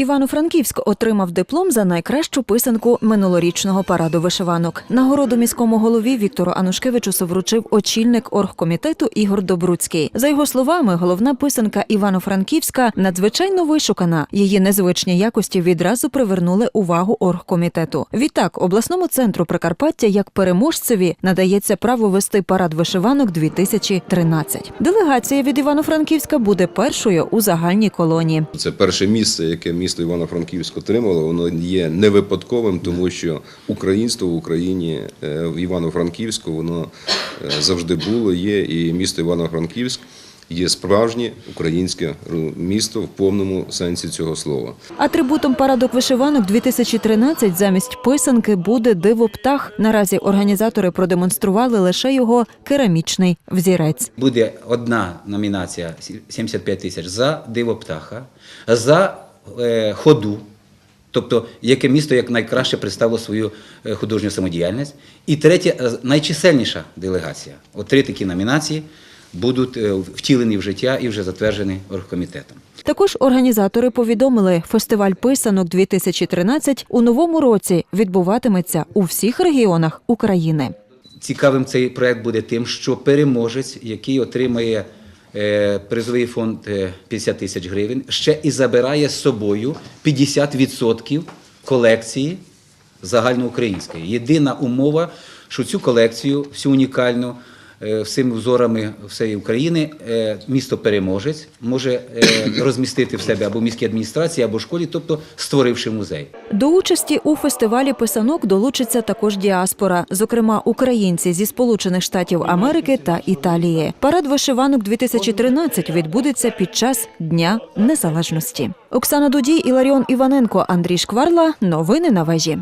Івано-Франківськ отримав диплом за найкращу писанку минулорічного параду вишиванок. Нагороду міському голові Віктору Анушкевичусу вручив очільник оргкомітету Ігор Добруцький. За його словами, головна писанка Івано-Франківська надзвичайно вишукана. Її незвичні якості відразу привернули увагу оргкомітету. Відтак, обласному центру Прикарпаття як переможцеві надається право вести парад вишиванок 2013. Делегація від Івано-Франківська буде першою у загальній колонії. Це перше місце, яке місто Івано-Франківськ отримало. Воно є не випадковим, тому що українство в Україні е, в Івано-Франківську воно е, завжди було, є, і місто Івано-Франківськ є справжнє українське місто в повному сенсі цього слова. Атрибутом парадок вишиванок 2013 замість писанки буде диво птах. Наразі організатори продемонстрували лише його керамічний взірець. Буде одна номінація 75 тисяч за диво птаха, за ходу, тобто яке місто як найкраще представило свою е, художню самодіяльність. І третє, е, найчисельніша делегація. От три такі номінації будуть е, втілені в життя і вже затверджені оргкомітетом. Також організатори повідомили, фестиваль писанок 2013 у новому році відбуватиметься у всіх регіонах України. Цікавим цей проект буде тим, що переможець, який отримає е, призовий фонд е, 50 тисяч гривень, ще і забирає з собою 50% колекції загальноукраїнської. Єдина умова, що цю колекцію, всю унікальну, е, всіми взорами всієї України, е, місто переможець може е, розмістити в себе або міській адміністрації, або школі, тобто створивши музей. До участі у фестивалі писанок долучиться також діаспора, зокрема українці зі Сполучених Штатів Америки та Італії. Парад вишиванок 2013 відбудеться під час Дня Незалежності. Оксана Дудій, Іларіон Іваненко, Андрій Шкварла. Новини на вежі.